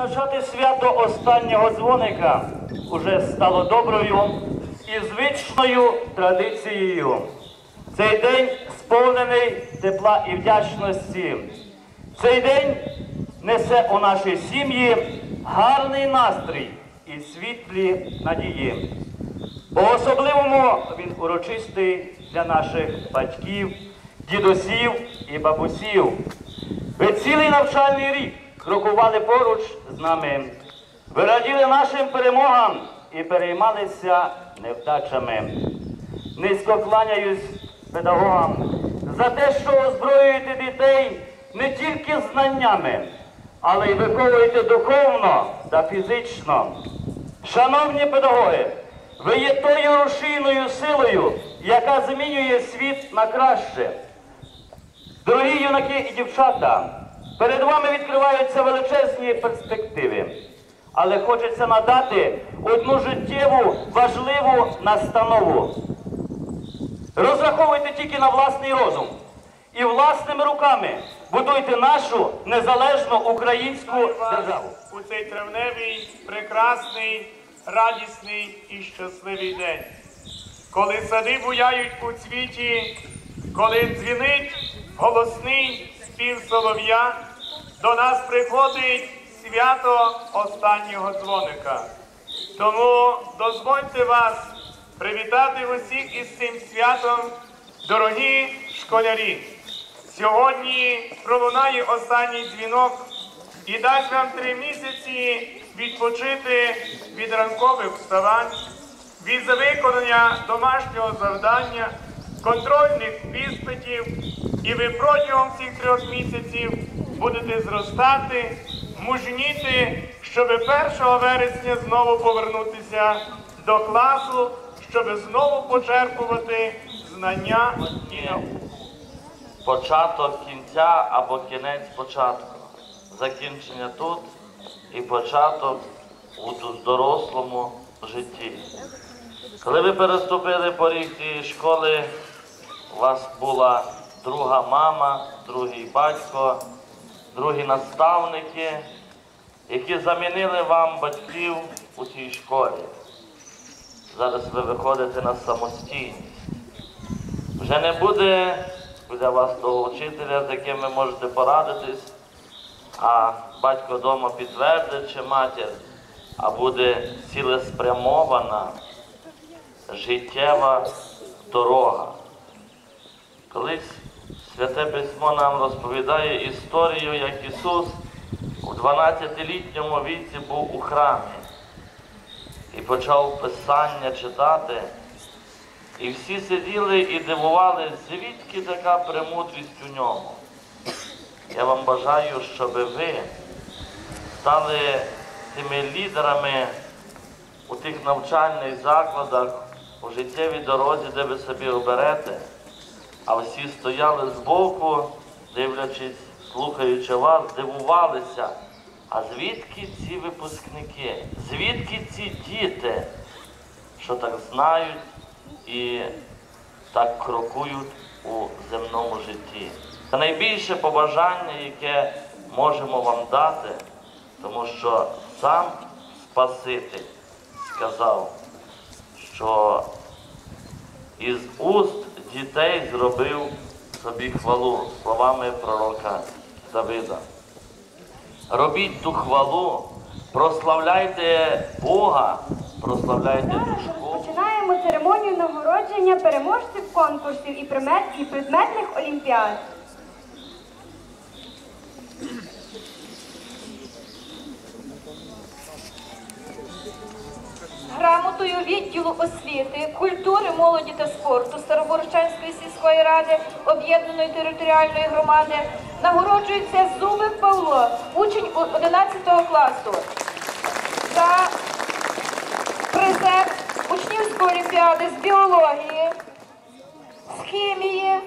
Відзначати свято останнього дзвоника уже стало доброю і звичною традицією. Цей день сповнений тепла і вдячності. Цей день несе у нашій сім'ї гарний настрій і світлі надії. По-особливому він урочистий для наших батьків, дідусів і бабусів. Ви цілий навчальний рік крокували поруч з нами. Ви раділи нашим перемогам і переймалися невдачами. Низько кланяюсь педагогам за те, що озброюєте дітей не тільки знаннями, але й виховуєте духовно та фізично. Шановні педагоги, ви є тою рушійною силою, яка змінює світ на краще. Дорогі юнаки і дівчата, перед вами відкриваються величезні перспективи. Але хочеться надати одну життєву важливу настанову. Розраховуйте тільки на власний розум і власними руками будуйте нашу незалежну українську державу. у цей травневий, прекрасний, радісний і щасливий день. Коли сади буяють у цвіті, коли дзвінить голосний спів солов'я, до нас приходить свято останнього дзвоника. Тому дозвольте вас привітати усіх із цим святом, дорогі школярі. Сьогодні пролунає останній дзвінок і дасть вам три місяці відпочити від ранкових вставань, від виконання домашнього завдання, контрольних іспитів, і ви протягом цих трьох місяців будете зростати, мужніти, щоб 1 вересня знову повернутися до класу, щоб знову почерпувати знання і науку. початок кінця або кінець початку. Закінчення тут і початок у дорослому житті. Коли ви переступили поріг цієї школи, у вас була друга мама, другий батько, другі наставники, які замінили вам батьків у цій школі. Зараз ви виходите на самостійність. Вже не буде біля вас того вчителя, з яким ви можете порадитись, а батько вдома підтвердить чи матір, а буде цілеспрямована життєва дорога. Колись Святе Письмо нам розповідає історію, як Ісус у 12-літньому віці був у храмі і почав Писання читати. І всі сиділи і дивували, звідки така премудрість у ньому. Я вам бажаю, щоб ви стали тими лідерами у тих навчальних закладах, у життєвій дорозі, де ви собі оберете, а всі стояли збоку, дивлячись, слухаючи вас, дивувалися. А звідки ці випускники? Звідки ці діти, що так знають і так крокують у земному житті? Це найбільше побажання, яке можемо вам дати, тому що сам Спаситель сказав, що із уст дітей зробив собі хвалу словами пророка Давида. Робіть ту хвалу, прославляйте Бога, прославляйте душу школу. Починаємо церемонію нагородження переможців конкурсів і предметних олімпіад. Грамотою відділу освіти, культури, молоді та спорту Староборчанської сільської ради об'єднаної територіальної громади нагороджується Зубик Павло, учень 11 класу. За призер учнівської олімпіади з біології, з хімії,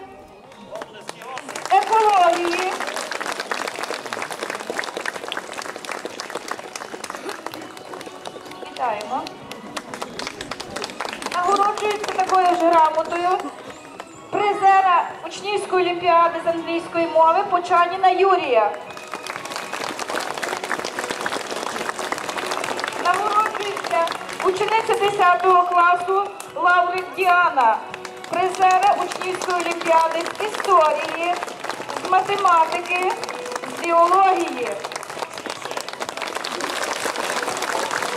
Учнівської олімпіади з англійської мови Почаніна Юрія. Нагороджується учениця 10 класу Лаврик Діана, призера учнівської олімпіади з історії, з математики, з біології.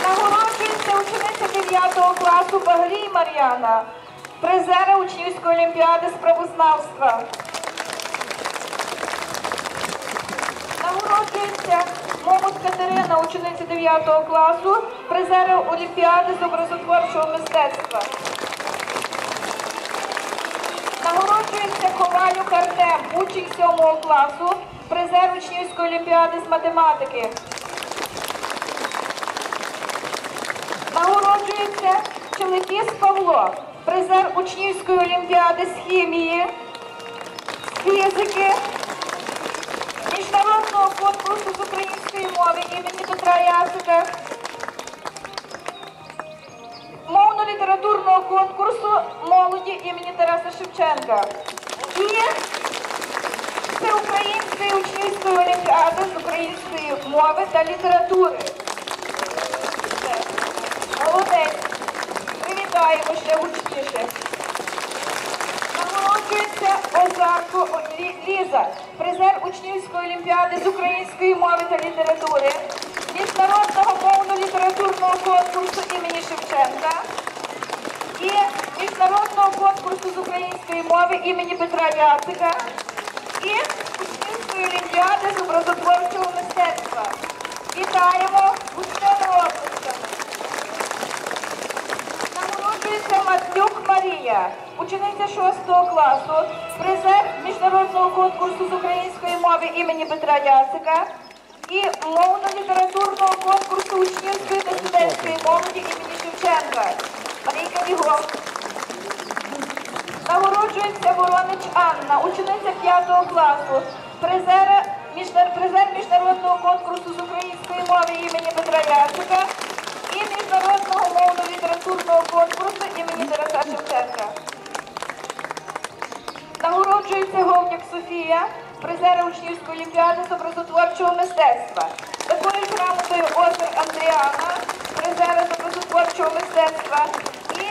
Нагороджується учениця 9 класу Багрій Мар'яна призера учнівської олімпіади з правознавства. Нагороджується Момут Катерина, учениця 9 класу, призера Олімпіади з образотворчого мистецтва. Нагороджується Ковалюк Артем, учень 7 класу, призер учнівської олімпіади з математики. Нагороджується Челекіс Павло, призер учнівської олімпіади з хімії, з фізики, міжнародного конкурсу з української мови імені Петра Ясика, мовно-літературного конкурсу молоді імені Тараса Шевченка і Всеукраїнської учнівської олімпіади з української мови та літератури. Молодець. Привітаємо ще гучніше. Нагороджується Озарко Ліза, призер учнівської олімпіади з української мови та літератури, міжнародного мовно-літературного конкурсу імені Шевченка і міжнародного конкурсу з української мови імені Петра Яцика і учнівської олімпіади з образотворчого мистецтва. Вітаємо гучними оплесками. Марія, учениця 6 класу, призер міжнародного конкурсу з української мови імені Петра Яцика і мовно-літературного конкурсу учнівської та студентської молоді імені Шевченка. Марійка Бігом. Нагороджується Воронич Анна, учениця 5 класу, призер міжнародного конкурсу з української мови імені Петра міжнародного мовно-літературного конкурсу імені Тараса Шевченка. Нагороджується Говняк Софія, призера учнівської олімпіади з образотворчого мистецтва. Такою грамотою Озер Андріана, призера з образотворчого мистецтва. І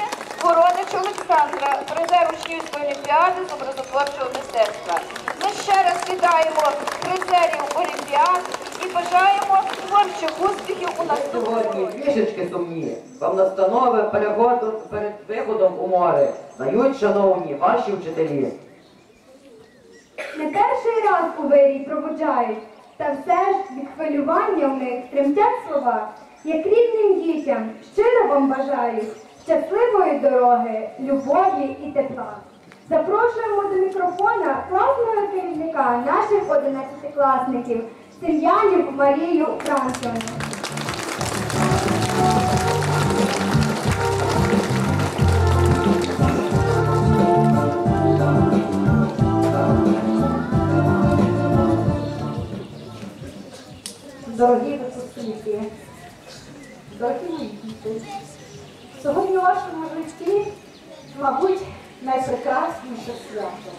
Воронич Олександра, призер учнівської олімпіади з образотворчого мистецтва. Ми ще раз вітаємо призерів олімпіад і бажаємо творчих успіхів у нас сьогодні. Трішечки сумні вам настанови перегоду перед виходом у море дають, шановні ваші вчителі. Не перший раз у вирій пробуджають, та все ж від хвилювання в них тремтять слова, як рідним дітям щиро вам бажаю щасливої дороги, любові і тепла. Запрошуємо до мікрофона класного керівника наших 11-класників Сир'яніву Марію Францівну. Дорогі випускники, дорогі мої діти, сьогодні у вашому житті, мабуть, найпрекрасніше свято.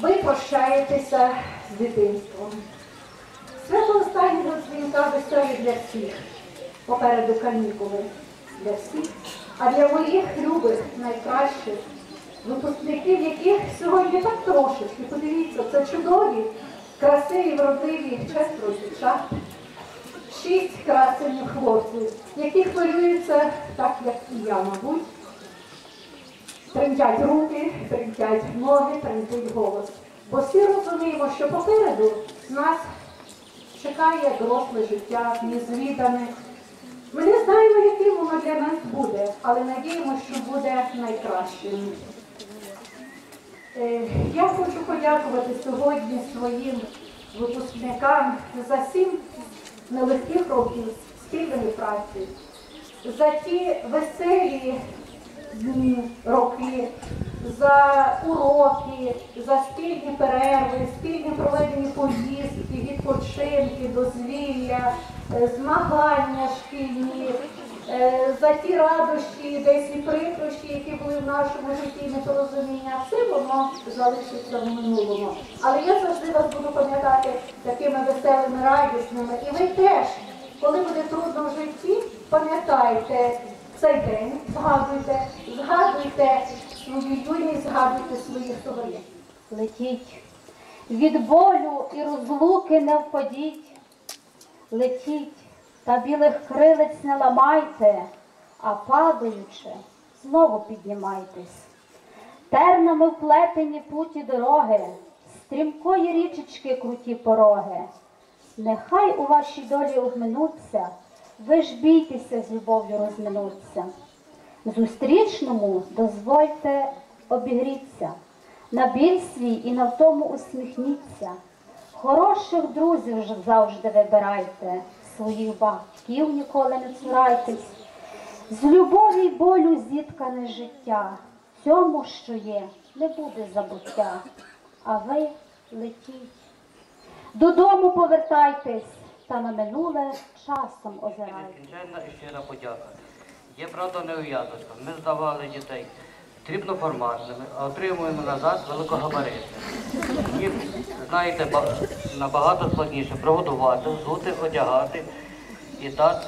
Ви прощаєтеся з дитинством. Свято останнього дзвінка веселі для всіх. Попереду канікули для всіх, а для моїх любих, найкращих, випускників, яких сьогодні так трошечки, подивіться, це чудові, красиві, вродливі, четверо дівчат, шість красивих хлопців, які хвилюються так, як і я, мабуть. Тремтять руки, тремтять ноги, тремтить голос. Бо всі розуміємо, що попереду нас чекає доросле життя, незвідане. Ми не знаємо, яким воно для нас буде, але надіємося, що буде найкращим. Е, Я хочу подякувати сьогодні своїм випускникам за сім нелегких років спільної праці, за ті веселі дні, роки, за уроки, за спільні перерви, спільні проведені поїздки, відпочинки, дозвілля, е, змагання шкільні, е, за ті радощі, десь і прикрощі, які були в нашому житті, непорозуміння, все воно залишиться в минулому. Але я завжди вас буду пам'ятати такими веселими, радісними. І ви теж, коли буде трудно в житті, пам'ятайте цей день згадуйте, згадуйте свою юність, згадуйте своїх товарів. Летіть, від болю і розлуки не впадіть. Летіть, та білих крилиць не ламайте, а падаючи, знову піднімайтесь. Тернами вплетені путі дороги, стрімкої річечки круті пороги. Нехай у вашій долі обминуться, ви ж бійтеся з любов'ю розминуться. Зустрічному дозвольте обігріться, на біль свій і на втому усміхніться. Хороших друзів завжди вибирайте, своїх батьків ніколи не цурайтесь. З любові й болю зіткане життя, цьому, що є, не буде забуття, а ви летіть. Додому повертайтесь, та на минуле часом озирайтесь. Є правда неув'язочка. Ми здавали дітей дрібноформатними, а отримуємо назад великогабаритними. Їх, знаєте, набагато складніше прогодувати, взути, одягати і так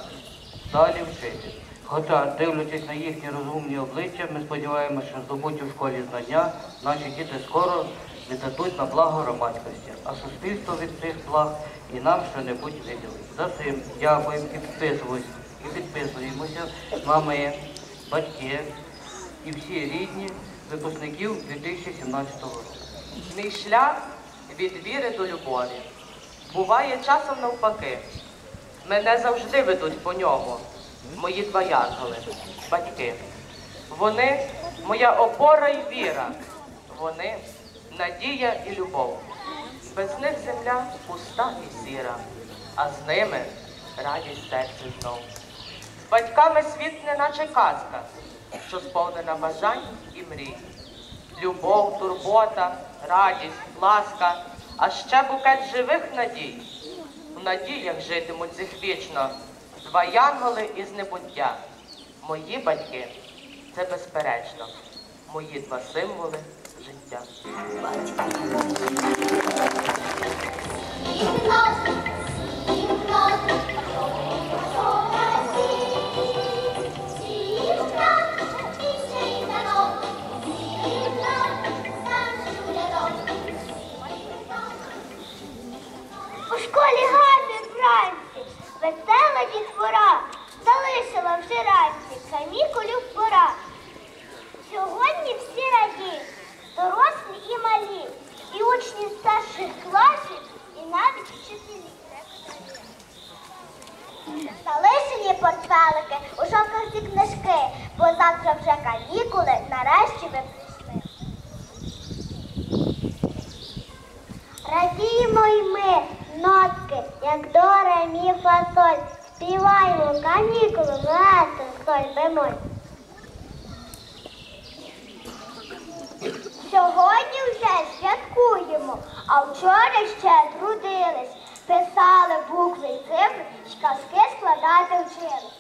далі вчити. Хоча, дивлячись на їхні розумні обличчя, ми сподіваємося, що здобуті в школі знання наші діти скоро віддадуть на благо громадськості, а суспільство від цих благ і нам що-небудь виділить. За цим дякуємо і підписуємось, і підписуємося мами, батьки і всі рідні випускників 2017 року. Мій шлях від віри до любові. Буває часом навпаки. Мене завжди ведуть по ньому. Мої два янголи, батьки. Вони моя опора і віра. Вони надія і любов. Без них земля пуста і сіра, а з ними радість серця знов. Батьками світ не наче казка, що сповнена бажань і мрій любов, турбота, радість, ласка, а ще букет живих надій. В надіях житимуть цих вічно, два янголи із небуття. Мої батьки це безперечно, мої два символи життя. Залишила вже ранці канікулів пора. Сьогодні всі радіють, дорослі і малі, і учні старших класів, і навіть вчителі. Залишені портфелики, у шовках ці книжки, бо завтра вже канікули, нарешті ви прийшли. Радіємо й ми, нотки, як до ре, мі, фа. Співаємо канікули, маестро, соль, бемоль. Сьогодні вже святкуємо, а вчора ще трудились. Писали букви й цифри, казки складати вчили.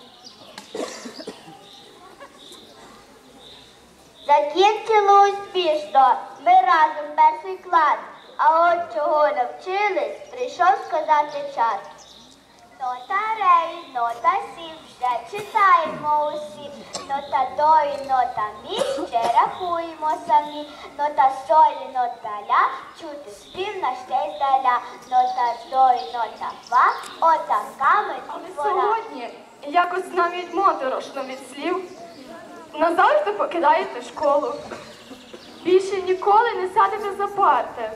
Закінчили успішно, ми разом перший клас. А от чого навчились, прийшов сказати час. Нота рей, нота сі, вже читаємо усі. Нота до і нота мі, ще рахуємо самі. Нота солі, нота ля, чути спів на ще й здаля. Нота до і нота фа, отаками Але дітвора. сьогодні якось навіть моторошно від слів. Назавжди покидаєте школу. Більше ніколи не сядете за парти.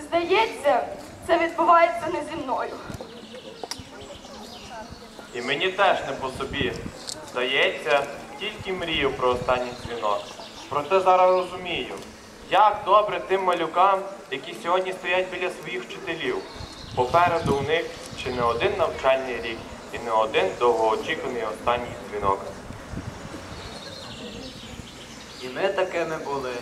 Здається, це відбувається не зі мною. І мені теж не по собі. Здається, тільки мрію про останній дзвінок. Проте зараз розумію, як добре тим малюкам, які сьогодні стоять біля своїх вчителів. Попереду у них ще не один навчальний рік і не один довгоочікуваний останній дзвінок. І ми такими були,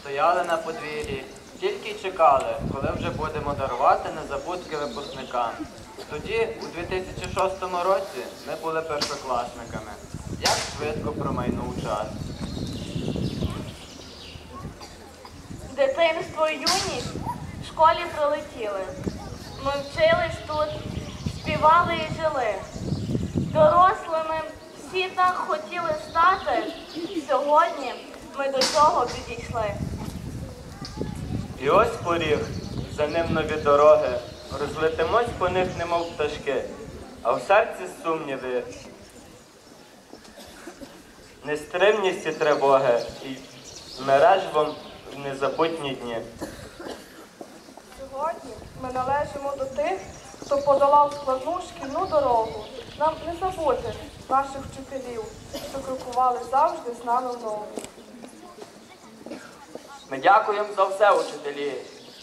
стояли на подвір'ї, тільки чекали, коли вже будемо дарувати незабудки випускникам. Тоді, у 2006 році, ми були першокласниками. Як швидко промайнув час. Дитинство і юність в школі пролетіли. Ми вчились тут, співали і жили. Дорослими Всі так хотіли стати. Сьогодні ми до цього підійшли. І ось поріг, за ним нові дороги, розлетимось по них, немов пташки, а в серці сумніви, нестримність і тривоги, і мережвом в незабутні дні. Сьогодні ми належимо до тих, хто подолав складну шкільну дорогу. Нам не забути наших вчителів, що крокували завжди з нами в ногу. Ми дякуємо за все, учителі,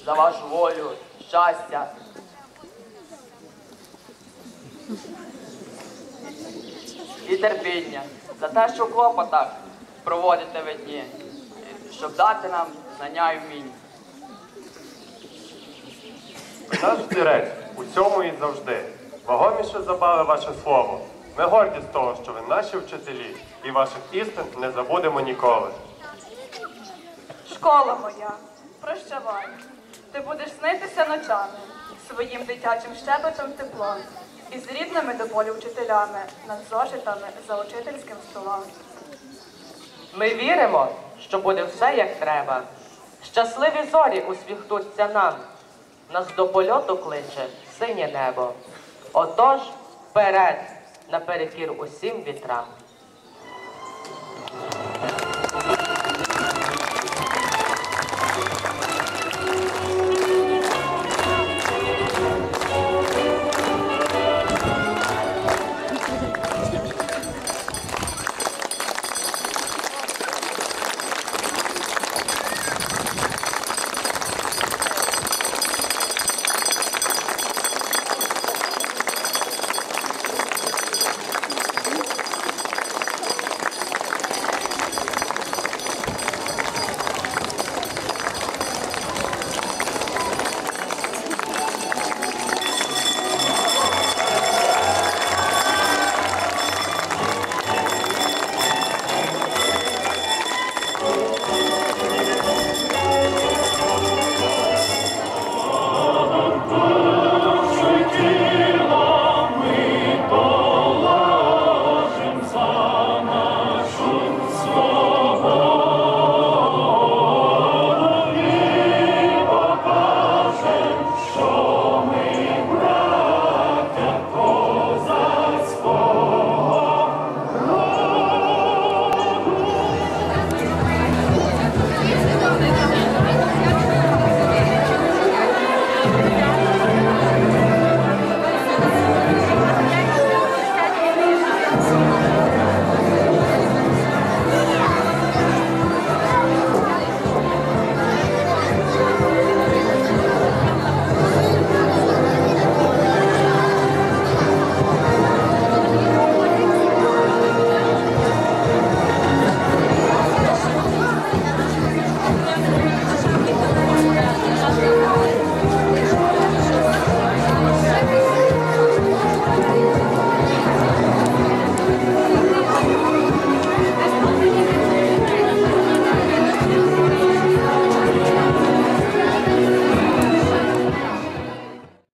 за вашу волю, щастя. І терпіння, за те, що в клопотах проводите ви дні, щоб дати нам знання і вміння. Наш взірець у цьому і завжди. Вагоміше забали ваше слово. Ми горді з того, що ви наші вчителі, і ваших істин не забудемо ніколи. Школа моя, прощавай. Ти будеш снитися ночами своїм дитячим щебетом теплом і з рідними до болю вчителями над зошитами за учительським столом. Ми віримо, що буде все як треба. Щасливі зорі усміхнуться нам. Нас до польоту кличе синє небо. Отож, вперед, наперекір усім вітрам.